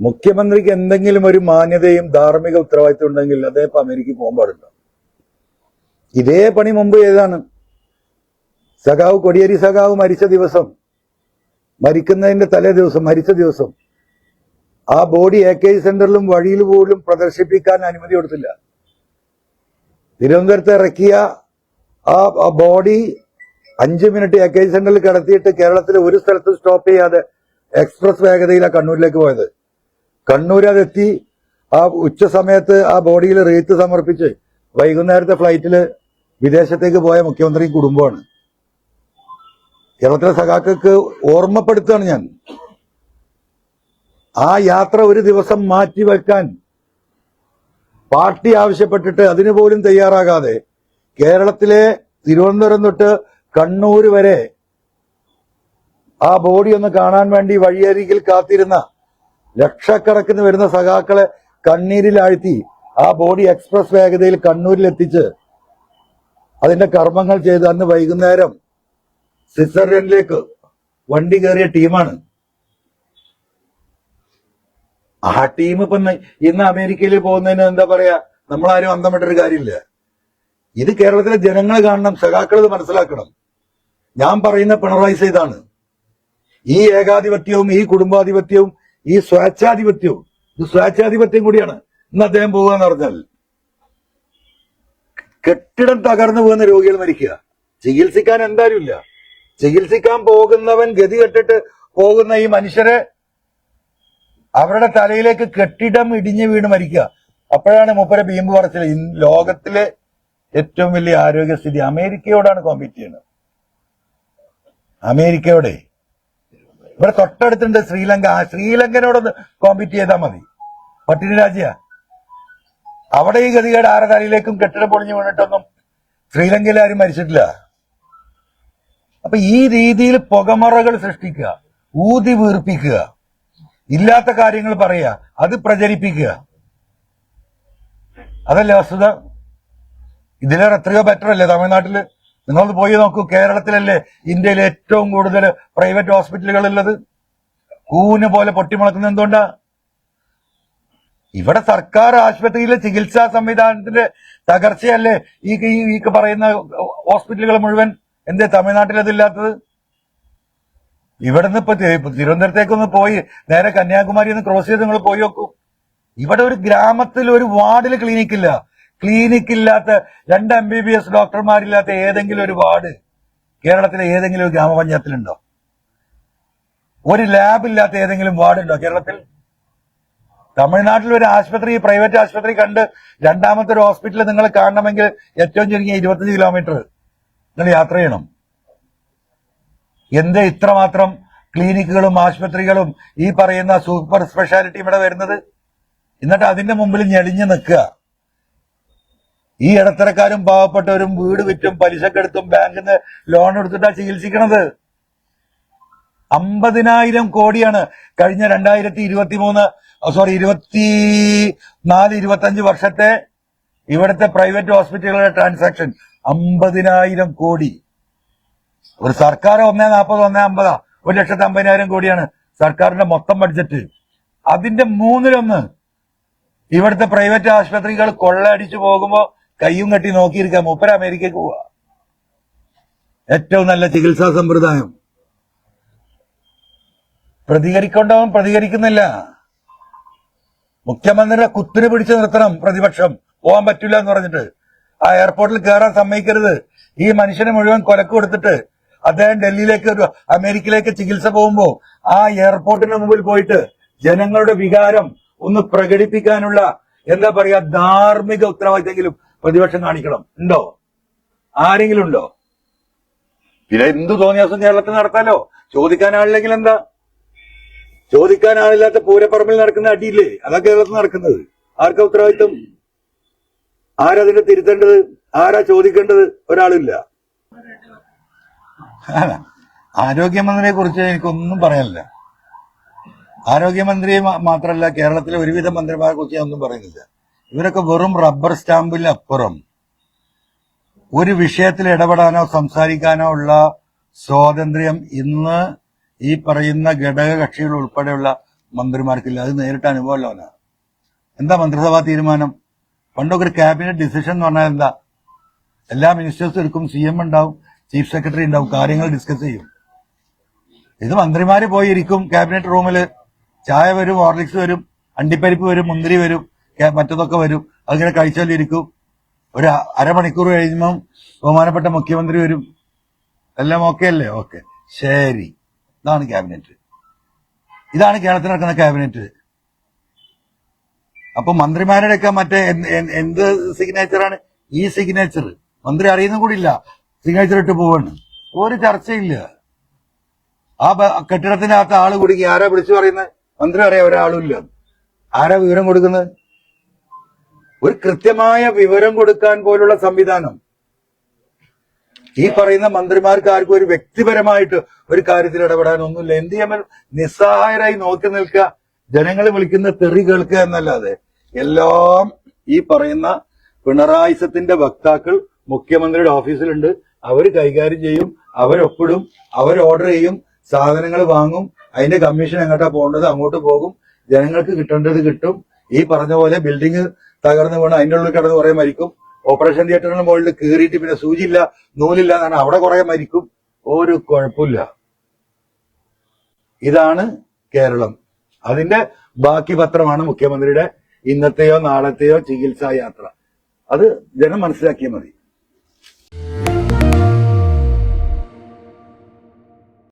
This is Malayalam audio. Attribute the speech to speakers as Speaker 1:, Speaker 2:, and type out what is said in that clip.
Speaker 1: മുഖ്യമന്ത്രിക്ക് എന്തെങ്കിലും ഒരു മാന്യതയും ധാർമ്മിക ഉത്തരവാദിത്വം ഉണ്ടെങ്കിൽ അദ്ദേഹം ഇപ്പൊ അമേരിക്കയിൽ പോകാൻ പാടില്ല ഇതേ പണി മുമ്പ് ചെയ്താണ് സഖാവ് കൊടിയേരി സഖാവ് മരിച്ച ദിവസം മരിക്കുന്നതിന്റെ തലേ ദിവസം മരിച്ച ദിവസം ആ ബോഡി എ കെ സെന്ററിലും വഴിയിൽ പോലും പ്രദർശിപ്പിക്കാൻ അനുമതി കൊടുത്തില്ല. തിരുവനന്തപുരത്ത് ഇറക്കിയ ആ ബോഡി അഞ്ച് മിനിറ്റ് എ കെ സെന്ററിൽ കിടത്തിയിട്ട് കേരളത്തിലെ ഒരു സ്ഥലത്ത് സ്റ്റോപ്പ് ചെയ്യാതെ എക്സ്പ്രസ് വേഗതയിലാണ് കണ്ണൂരിലേക്ക് പോയത്. കണ്ണൂർ അതെത്തി ആ ഉച്ച സമയത്ത് ആ ബോഡിയിൽ റീത്ത് സമർപ്പിച്ച് വൈകുന്നേരത്തെ ഫ്ലൈറ്റിൽ വിദേശത്തേക്ക് പോയ മുഖ്യമന്ത്രി കുടുംബമാണ് കേരളത്തിലെ സഖാക്കൾക്ക് ഓർമ്മപ്പെടുത്തുകയാണ് ഞാൻ. ആ യാത്ര ഒരു ദിവസം മാറ്റി മാറ്റിവെക്കാൻ പാർട്ടി ആവശ്യപ്പെട്ടിട്ട് അതിനു പോലും തയ്യാറാകാതെ കേരളത്തിലെ തിരുവനന്തപുരം തൊട്ട് കണ്ണൂർ വരെ ആ ബോഡി ഒന്ന് കാണാൻ വേണ്ടി വഴിയരികിൽ കാത്തിരുന്ന ലക്ഷക്കണക്കിന് വരുന്ന സഖാക്കളെ കണ്ണീരിലാഴ്ത്തി ആ ബോഡി എക്സ്പ്രസ് വേഗതയിൽ കണ്ണൂരിൽ എത്തിച്ച് അതിന്റെ കർമ്മങ്ങൾ ചെയ്ത് അന്ന് വൈകുന്നേരം സ്വിറ്റ്സർലൻഡിലേക്ക് വണ്ടി കയറിയ ടീമാണ്. ആ ടീം ഇപ്പൊ ഇന്ന് അമേരിക്കയിൽ പോകുന്നതിന് എന്താ പറയാ? നമ്മളാരും അന്തമിട്ടൊരു കാര്യമില്ല. ഇത് കേരളത്തിലെ ജനങ്ങൾ കാണണം സഖാക്കൾ ഇത് മനസ്സിലാക്കണം. ഞാൻ പറയുന്ന പിണറായി സൈതാണ് ഈ ഏകാധിപത്യവും ഈ കുടുംബാധിപത്യവും ഈ സ്വേച്ഛാധിപത്യവും ഇത് സ്വേച്ഛാധിപത്യം കൂടിയാണ്. ഇന്ന് അദ്ദേഹം പോവുക എന്ന് പറഞ്ഞാൽ കെട്ടിടം തകർന്നു പോകുന്ന രോഗികൾ മരിക്കുക. ചികിത്സിക്കാൻ എന്തായാലും ഇല്ല ചികിത്സിക്കാൻ പോകുന്നവൻ ഗതി കെട്ടിട്ട് പോകുന്ന ഈ മനുഷ്യരെ അവരുടെ തലയിലേക്ക് കെട്ടിടം ഇടിഞ്ഞു വീണ് മരിക്കുക. അപ്പോഴാണ് മൂപ്പരെ ബീമ്പ് പറച്ചിൽ. ലോകത്തിലെ ഏറ്റവും വലിയ ആരോഗ്യസ്ഥിതി അമേരിക്കയോടാണ് കോമ്പീറ്റ് ചെയ്യുന്നത്. അമേരിക്കയോടെ ഇവിടെ തൊട്ടടുത്തുണ്ട് ശ്രീലങ്ക. ആ ശ്രീലങ്കനോടൊന്ന് കോമ്പീറ്റ് ചെയ്താൽ മതി. പട്ടിണി രാജ്യ. അവിടെ ഈ ഗതികേട് ആരുടെ തലയിലേക്കും കെട്ടിടം പൊളിഞ്ഞു വീണിട്ടൊന്നും ശ്രീലങ്കയിൽ ആരും മരിച്ചിട്ടില്ല. അപ്പൊ ഈ രീതിയിൽ പുകമറകൾ സൃഷ്ടിക്കുക ഊതി വീർപ്പിക്കുക ഇല്ലാത്ത കാര്യങ്ങൾ പറയുക അത് പ്രചരിപ്പിക്കുക. അതല്ലേ വസ്തുത? ഇതിലേറെ എത്രയോ ബെറ്റർ അല്ലേ തമിഴ്നാട്ടിൽ? നിങ്ങളൊന്ന് പോയി നോക്കൂ. കേരളത്തിലല്ലേ ഇന്ത്യയിലെ ഏറ്റവും കൂടുതൽ പ്രൈവറ്റ് ഹോസ്പിറ്റലുകൾ ഉള്ളത് കൂന് പോലെ പൊട്ടിമുളക്കുന്നത് എന്തുകൊണ്ടാ? ഇവിടെ സർക്കാർ ആശുപത്രിയിലെ ചികിത്സാ സംവിധാനത്തിന്റെ തകർച്ചയല്ലേ ഈ ഈ പറയുന്ന ഹോസ്പിറ്റലുകൾ മുഴുവൻ? എന്തേ തമിഴ്നാട്ടിൽ അതില്ലാത്തത് ഇവിടുന്ന് ഇപ്പൊ തിരുവനന്തപുരത്തേക്കൊന്ന് പോയി നേരെ കന്യാകുമാരി ഒന്ന് ക്രോസ് ചെയ്ത് നിങ്ങൾ പോയി നോക്കൂ. ഇവിടെ ഒരു ഗ്രാമത്തിൽ ഒരു വാർഡിൽ ക്ലിനിക് ഇല്ല. ക്ലിനിക് ഇല്ലാത്ത രണ്ട് എം ബി ബി എസ് ഡോക്ടർമാരില്ലാത്ത ഏതെങ്കിലും ഒരു വാർഡ് കേരളത്തിലെ ഏതെങ്കിലും ഒരു ഗ്രാമപഞ്ചായത്തിലുണ്ടോ? ഒരു ലാബ് ഇല്ലാത്ത ഏതെങ്കിലും വാർഡ് ഉണ്ടോ കേരളത്തിൽ? തമിഴ്നാട്ടിൽ ഒരു ആശുപത്രി പ്രൈവറ്റ് ആശുപത്രി കണ്ട് രണ്ടാമത്തെ ഒരു ഹോസ്പിറ്റൽ നിങ്ങൾ കാണണമെങ്കിൽ ഏറ്റവും ചുരുങ്ങിയ ഇരുപത്തഞ്ച് കിലോമീറ്റർ നിങ്ങൾ യാത്ര ചെയ്യണം. എന്ത് ഇത്രമാത്രം ക്ലിനിക്കുകളും ആശുപത്രികളും ഈ പറയുന്ന സൂപ്പർ സ്പെഷ്യാലിറ്റി ഇവിടെ വരുന്നത്? എന്നിട്ട് അതിന്റെ മുമ്പിൽ ഞെളിഞ്ഞു നിൽക്കുക. ഈ ഇടത്തരക്കാരും പാവപ്പെട്ടവരും വീട് വിറ്റും പലിശക്കെടുത്തും ബാങ്കിൽ നിന്ന് ലോൺ എടുത്തിട്ടാ ചികിത്സിക്കണത്. അമ്പതിനായിരം കോടിയാണ് കഴിഞ്ഞ രണ്ടായിരത്തി ഇരുപത്തി മൂന്ന് സോറി ഇരുപത്തി നാല് ഇരുപത്തി അഞ്ച് വർഷത്തെ ഇവിടുത്തെ പ്രൈവറ്റ് ഹോസ്പിറ്റലുകളുടെ ട്രാൻസാക്ഷൻ അമ്പതിനായിരം കോടി. ഒരു സർക്കാർ ഒന്നേ നാൽപ്പത് ഒന്നേ അമ്പതാ. ഒരു ലക്ഷത്തി അമ്പതിനായിരം കോടിയാണ് സർക്കാരിന്റെ മൊത്തം ബഡ്ജറ്റ്. അതിന്റെ മൂന്നിലൊന്ന് ഇവിടുത്തെ പ്രൈവറ്റ് ആശുപത്രികൾ കൊള്ളയടിച്ചു പോകുമ്പോ കയ്യും കെട്ടി നോക്കിയിരിക്കാം മൂപ്പര അമേരിക്കക്ക് പോവാ. ഏറ്റവും നല്ല ചികിത്സാ സമ്പ്രദായം പ്രതികരിക്കൊണ്ടവൻ പ്രതികരിക്കുന്നില്ല. മുഖ്യമന്ത്രിയുടെ കുത്തിരി പിടിച്ചു നിർത്തണം പ്രതിപക്ഷം. പോകാൻ പറ്റില്ല എന്ന് പറഞ്ഞിട്ട്. ആ എയർപോർട്ടിൽ കയറാൻ സമ്മതിക്കരുത്. ഈ മനുഷ്യനെ മുഴുവൻ കൊലക്ക് കൊടുത്തിട്ട് അദ്ദേഹം ഡൽഹിയിലേക്ക് ഒരു അമേരിക്കയിലേക്ക് ചികിത്സ പോകുമ്പോ ആ എയർപോർട്ടിന് മുമ്പിൽ പോയിട്ട് ജനങ്ങളുടെ വികാരം ഒന്ന് പ്രകടിപ്പിക്കാനുള്ള എന്താ പറയാ ധാർമ്മിക ഉത്തരവാദിത്തെങ്കിലും പ്രതിപക്ഷം കാണിക്കണം. ഉണ്ടോ? ആരെങ്കിലും ഉണ്ടോ? പിന്നെ എന്ത് തോന്നിയാസം കേരളത്തിൽ നടത്താലോ? ചോദിക്കാൻ ആളില്ലെങ്കിൽ എന്താ? ചോദിക്കാൻ ആളില്ലാത്ത പൂരപ്പറമ്പിൽ നടക്കുന്ന അടിയില്ലേ? അതാ കേരളത്തിൽ നടക്കുന്നത്. ആർക്കാ ഉത്തരവാദിത്വം? ആരതിനെ തിരുത്തേണ്ടത്? ആരാ ചോദിക്കേണ്ടത്? ഒരാളില്ല. ആരോഗ്യമന്ത്രിയെ കുറിച്ച് എനിക്കൊന്നും പറയാനില്ല. ആരോഗ്യമന്ത്രിയെ മാത്രമല്ല കേരളത്തിലെ ഒരുവിധ മന്ത്രിമാരെ കുറിച്ച് ഞാൻ ഒന്നും പറയുന്നില്ല. ഇവരൊക്കെ വെറും റബ്ബർ സ്റ്റാമ്പിനപ്പുറം ഒരു വിഷയത്തിൽ ഇടപെടാനോ സംസാരിക്കാനോ ഉള്ള സ്വാതന്ത്ര്യം ഇന്ന് ഈ പറയുന്ന ഘടക കക്ഷികൾ ഉൾപ്പെടെയുള്ള മന്ത്രിമാർക്കില്ല. അത് നേരിട്ട് അനുഭവമല്ലോ എന്താ മന്ത്രിസഭാ തീരുമാനം? പണ്ടൊക്കെ ഒരു ക്യാബിനറ്റ് ഡിസിഷൻ എന്ന് പറഞ്ഞാൽ എന്താ? എല്ലാ മിനിസ്റ്റേഴ്സും എടുക്കും സി എം ഉണ്ടാവും ചീഫ് സെക്രട്ടറി ഉണ്ടാവും കാര്യങ്ങൾ ഡിസ്കസ് ചെയ്യും. ഇത് മന്ത്രിമാര് പോയി ഇരിക്കും ക്യാബിനറ്റ് റൂമിൽ ചായ വരും ഹോർലിക്സ് വരും അണ്ടിപ്പരിപ്പ് വരും മുന്തിരി വരും. മറ്റതൊക്കെ വരും. അതിങ്ങനെ കഴിച്ചോണ്ടിരിക്കും. ഒരു അരമണിക്കൂർ കഴിയുമ്പം ബഹുമാനപ്പെട്ട മുഖ്യമന്ത്രി വരും. എല്ലാം ഓക്കെ അല്ലേ? ഓക്കെ ശരി. ഇതാണ് ക്യാബിനറ്റ് ഇതാണ് കേരളത്തിൽ നടക്കുന്ന ക്യാബിനറ്റ് അപ്പൊ മന്ത്രിമാരുടെയൊക്കെ മറ്റേ എന്ത് സിഗ്നേച്ചറാണ് ഈ സിഗ്നേച്ചർ മന്ത്രി അറിയുന്ന കൂടി ഇല്ല. സിഗ്നേച്ചർ ഇട്ട് പോവാണ്. ഒരു ചർച്ചയില്ല. ആ കെട്ടിടത്തിനകത്ത് ആൾ കുടുങ്ങി. ആരാ വിളിച്ചു പറയുന്നത്? മന്ത്രി അറിയാം. ഒരാളും ഇല്ല. ആരാ വിവരം കൊടുക്കുന്നത്? ഒരു കൃത്യമായ വിവരം കൊടുക്കാൻ പോലുള്ള സംവിധാനം. ഈ പറയുന്ന മന്ത്രിമാർക്ക് ആർക്കും ഒരു വ്യക്തിപരമായിട്ട് ഒരു കാര്യത്തിൽ ഇടപെടാൻ ഒന്നുമില്ല എന്ത് ചെയ്യാൻ? നിസ്സഹായരായി നോക്കി നിൽക്കുക. ജനങ്ങൾ വിളിക്കുന്ന തെറി കേൾക്കുക എന്നല്ലാതെ എല്ലാം ഈ പറയുന്ന പിണറായിസത്തിന്റെ വക്താക്കൾ മുഖ്യമന്ത്രിയുടെ ഓഫീസിലുണ്ട്. അവർ കൈകാര്യം ചെയ്യും അവരൊപ്പിടും അവർ ഓർഡർ ചെയ്യും സാധനങ്ങൾ വാങ്ങും അതിന്റെ കമ്മീഷൻ എങ്ങോട്ടാ പോകേണ്ടത് അങ്ങോട്ട് പോകും. ജനങ്ങൾക്ക് കിട്ടേണ്ടത് കിട്ടും. ഈ പറഞ്ഞ പോലെ ബിൽഡിംഗ് തകർന്നു വീണ് അതിന്റെ ഉള്ളിൽ കിടന്ന് കുറെ മരിക്കും. ഓപ്പറേഷൻ തിയേറ്ററിന് മുകളിൽ കീറിയിട്ട് പിന്നെ സൂചിയില്ല നൂലില്ല എന്നാണ്. അവിടെ കുറെ മരിക്കും. ഒരു കുഴപ്പമില്ല. ഇതാണ് കേരളം. അതിന്റെ ബാക്കി പത്രമാണ് മുഖ്യമന്ത്രിയുടെ ഇന്നത്തെയോ നാളത്തെയോ ചികിത്സാ യാത്ര. അത് ജനം മനസ്സിലാക്കിയാൽ മതി.